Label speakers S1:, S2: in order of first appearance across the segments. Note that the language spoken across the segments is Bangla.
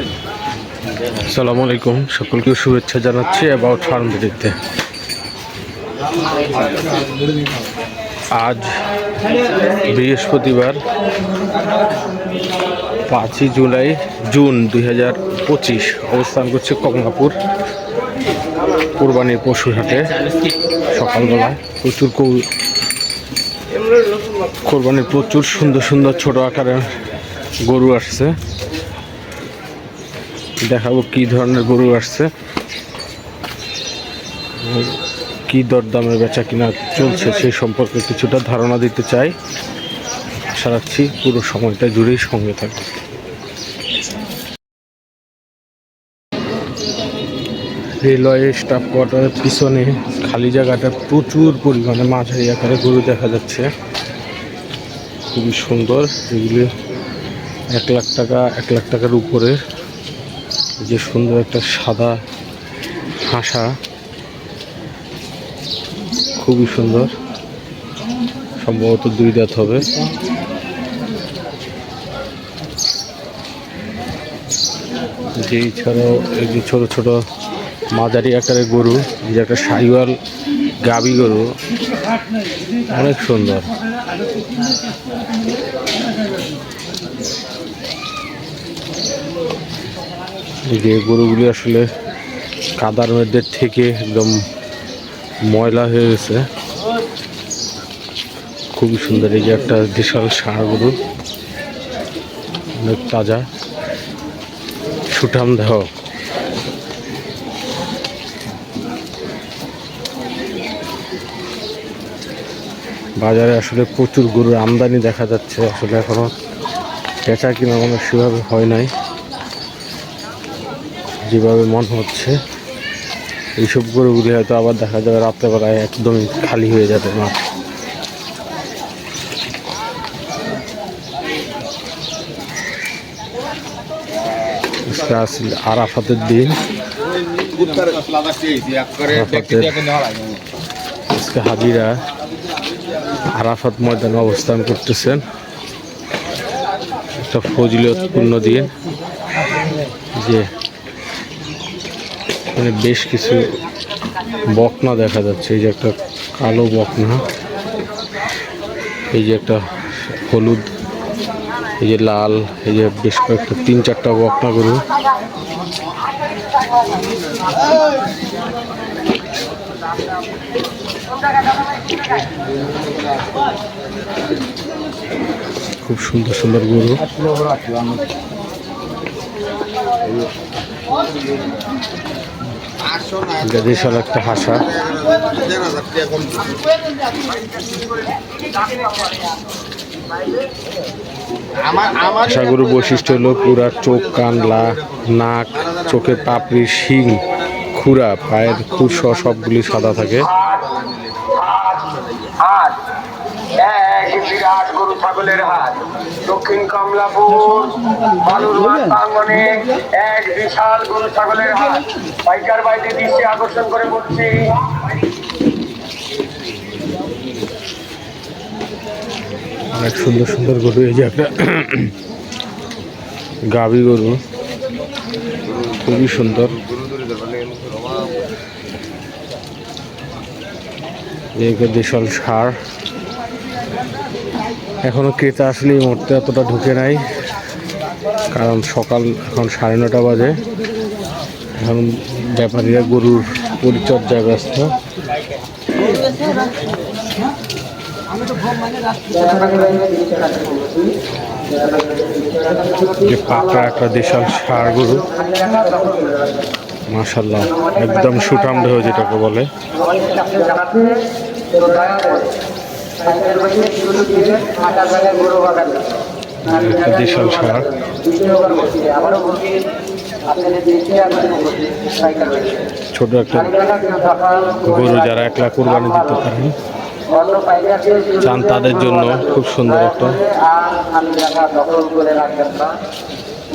S1: আসসালামু আলাইকুম। সকলকে শুভেচ্ছা জানাচ্ছি অ্যাবাউট ফার্ম ভিডিওতে আজ বৃহস্পতিবার পাঁচই জুলাই জুন দুই হাজার পঁচিশ। অবস্থান করছে কমলাপুর কোরবানির পশুর হাটে সকালবেলায় প্রচুর কৌ- কোরবানির প্রচুর সুন্দর সুন্দর ছোট আকারের গরু আসছে। দেখাবো কি ধরনের গরু আসছে। কি দরদামে বেচা কিনা চলছে সেই সম্পর্কে কিছুটা ধারণা দিতে চাই। আশা রাখছি পুরো সময়টা জুড়েই সঙ্গে থাকবে। রেলওয়ে স্টাফ কোয়ার্টারের পিছনে খালি জায়গাটা প্রচুর পরিমাণে মাঝারি আকারে গরু দেখা যাচ্ছে। খুবই সুন্দর। এগুলি এক লাখ টাকা, এক লাখ টাকার উপরে যে সুন্দর একটা সাদা হাসা। খুবই সুন্দর। সম্ভবত দুই দাঁত হবে। যে এছাড়াও এই যে ছোট ছোট মাঝারি আকারের গরু যে একটা সাইওয়াল গাবি গরু, অনেক সুন্দর। এই যে গরুগুলি আসলে কাদার মধ্যে থেকে একদম ময়লা হয়ে গেছে। খুবই সুন্দর এই যে একটা বিশাল ষাঁড় গরু। অনেক তাজা। সুঠাম দেহ। বাজারে আসলে প্রচুর গরুর আমদানি দেখা যাচ্ছে। আসলে এখনও বেচা কিনা কোনো সেভাবে হয় নাই। যেভাবে মনে হচ্ছে, এইসব গরুগুলি হয়তো আবার দেখা যাবে রাত্রেবেলায় একদমই খালি হয়ে যাবে মাঠ আসলে আরাফাতের দিন। আজকে হাজিরা আরাফাত ময়দানে অবস্থান করতেছেন। একটা ফজিলতপূর্ণ দিন। যে এখানে বেশ কিছু বকনা দেখা যাচ্ছে। এই যে একটা কালো বকনা, এই যে একটা হলুদ, এই যে লাল, এই যে বেশ কয়েকটা, তিন চারটা বকনা গরু। খুব সুন্দর সুন্দর গরু। বিশাল একটা হাসা। হাসা বৈশিষ্ট্য হলো পুরা চোখ, কানলা, নাক, চোখের পাপড়ি, শিং, খুরা, পায়ের সহ সবগুলি সাদা থাকে।
S2: এক বিরাট গরু ছাগলের হাট। দক্ষিণ কমলাপুর, বালুরঘাট প্রাঙ্গনে এক বিশাল গরু ছাগলের হাট। পাইকার বাইরে দৃষ্টি আকর্ষণ করে বলছি।
S1: অনেক সুন্দর সুন্দর গরু এই যে একটা গাভী গরু। খুবই সুন্দর। বিশাল সার। এখনও ক্রেতা আসলে এই মুহূর্তে এতটা ঢুকে নাই, কারণ সকাল এখন সাড়ে নটা বাজে। এখন ব্যাপারীরা গরুর পরিচর্যায় ব্যস্ত। যে পাকড়া একটা দেশাল সার গরু মাশাল্লাহ একদম সুঠাম দেহ যেটাকে বলে। ছোট একটা গরু যারা একলা কোরবানি দিতে পারেন চান তাদের জন্য খুব সুন্দর একটা।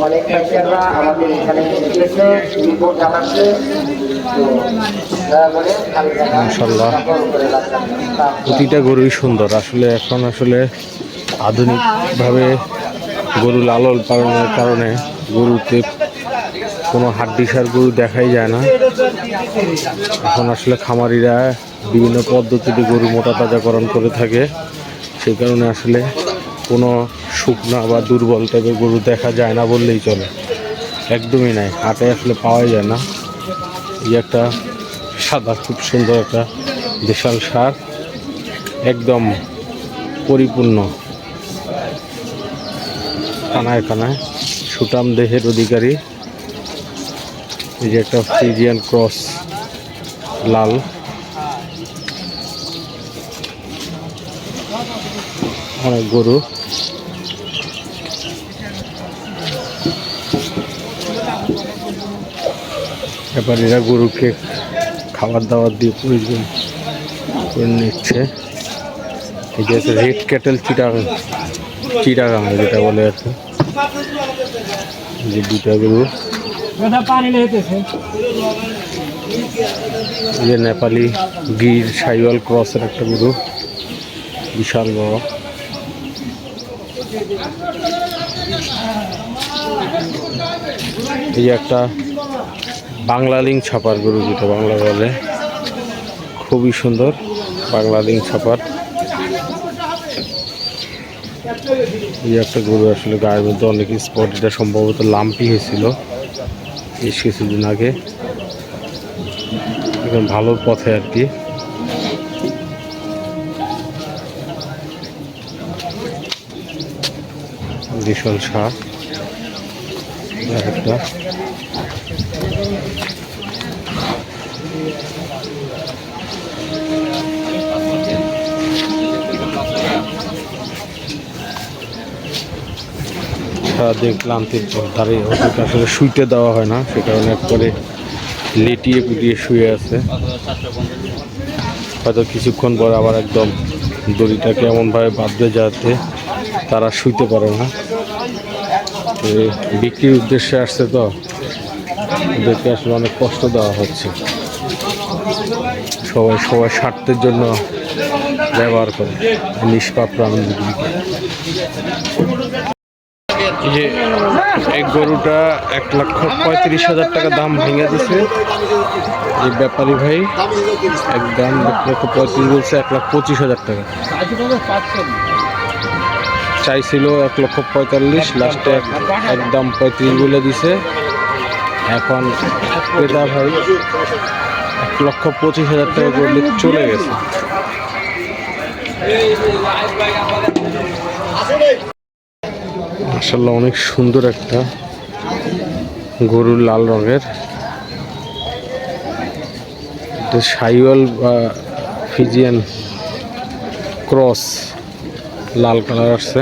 S2: অনেক আমাদের এখানে এসে রিপোর্ট জানাচ্ছে।
S1: প্রতিটা গরুই সুন্দর। আসলে এখন আসলে আধুনিকভাবে গরু লালন পালনের কারণে গরুতে কোনো হাড্ডিসার গরু দেখাই যায় না। এখন আসলে খামারিরা বিভিন্ন পদ্ধতিতে গরু মোটা তাজাকরণ করে থাকে। সেই কারণে আসলে কোনো শুকনা বা দুর্বল টাইপের গরু দেখা যায় না বললেই চলে। একদমই নাই। হাটে আসলে পাওয়াই যায় না। এই একটা সাদা, খুব সুন্দর একটা বিশাল সার। একদম পরিপূর্ণ। কানায় কানায় সুটাম দেহের অধিকারী। এই যে একটা ফ্রিজিয়ান ক্রস লাল। অনেক গরু। ব্যাপারীরা গরুকে খাবার দাবার দিয়ে প্রয়োজন করে নিচ্ছে। এই যে রেড ক্যাটেল চিটাগাং চিটাগাং যেটা বলে আর কি। যে দুটা গরু। যে নেপালি গির সাইওয়াল ক্রসের একটা গরু। বিশাল বড়। এই একটা বাংলা লিঙ্ক ছাপার গরু যেটা বাংলা বলে। খুবই সুন্দর বাংলা লিঙ্ক ছাপার। এই একটা গরু আসলে গায়ের মধ্যে অনেক স্পট, এটা সম্ভবত লাম্পি হয়েছিল বেশ কিছুদিন আগে। এখন ভালো পথে আর কি। বিশাল সার। একটা সারাদিন ক্লান্তির ওদেরকে আসলে শুইতে দেওয়া হয় না, সে কারণে একবারে লেটিয়ে পুটিয়ে শুয়ে আছে। হয়তো কিছুক্ষণ পর আবার একদম দড়িটাকে এমনভাবে বাঁধবে যাতে তারা শুইতে পারে না। বিক্রির উদ্দেশ্যে আসছে তো, ওদেরকে আসলে অনেক কষ্ট দেওয়া হচ্ছে। সবাই সবাই স্বার্থের জন্য ব্যবহার করে, নিষ্পাপ এই যে এই গরুটা এক লক্ষ পঁয়ত্রিশ হাজার টাকা দাম ভেঙে দিছে। এই ব্যাপারী ভাই একদম এক লক্ষ পঁয়ত্রিশ বলছে এক লাখ পঁচিশ হাজার টাকা। চাইছিল এক লক্ষ পঁয়তাল্লিশ লাস্টে একদম পঁয়ত্রিশ বলে দিছে। এখন ক্রেতা ভাই এক লক্ষ পঁচিশ হাজার টাকা করলে চলে গেছে। মাসাল্লাহ অনেক সুন্দর একটা গরুর লাল রঙের। সাইওয়াল বা ফিজিয়ান ক্রস। লাল কালার আসছে।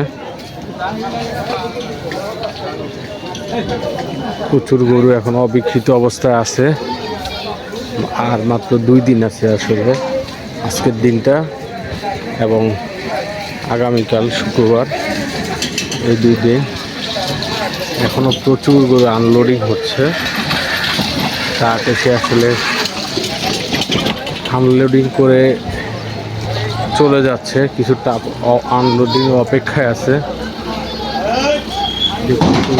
S1: প্রচুর গরু এখন অবিকৃত অবস্থায় আছে। আর মাত্র দুই দিন আছে আসলে আজকের দিনটা এবং আগামীকাল শুক্রবার এই দুই দিন। এখনও প্রচুর গরু আনলোডিং হচ্ছে। তাকে সে আসলে আনলোডিং করে চলে যাচ্ছে, কিছু কিছুটা আনলোডিং অপেক্ষায় আছে।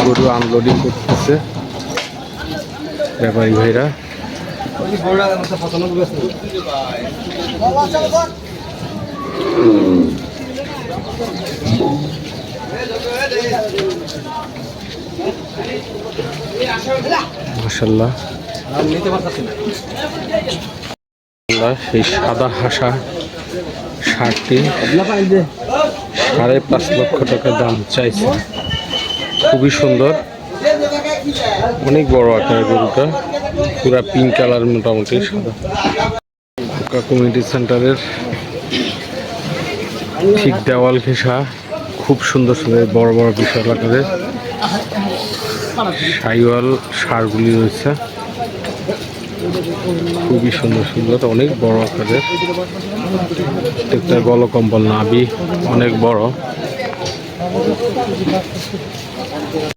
S1: গরু আনলোডিং করতেছে। ব্যাপারী ভাইরা। মাসাল্লাহ সেই সাদা হাসা। শার্টটি সাড়ে পাঁচ লক্ষ টাকা দাম চাইছে। খুবই সুন্দর। অনেক বড় আকারের গরুটা। পুরা পিঙ্ক কালার মোটামুটি সাদা। ঢাকা কমিউনিটি সেন্টারের ঠিক দেওয়াল ঘেঁষা। খুব সুন্দর সুন্দর বড় বড় বিশাল আকারের। সাইওয়াল, সারগুলি রয়েছে। খুবই সুন্দর সুন্দর অনেক বড় আকারের। প্রত্যেকটা গলকম্বল নাবি অনেক বড়।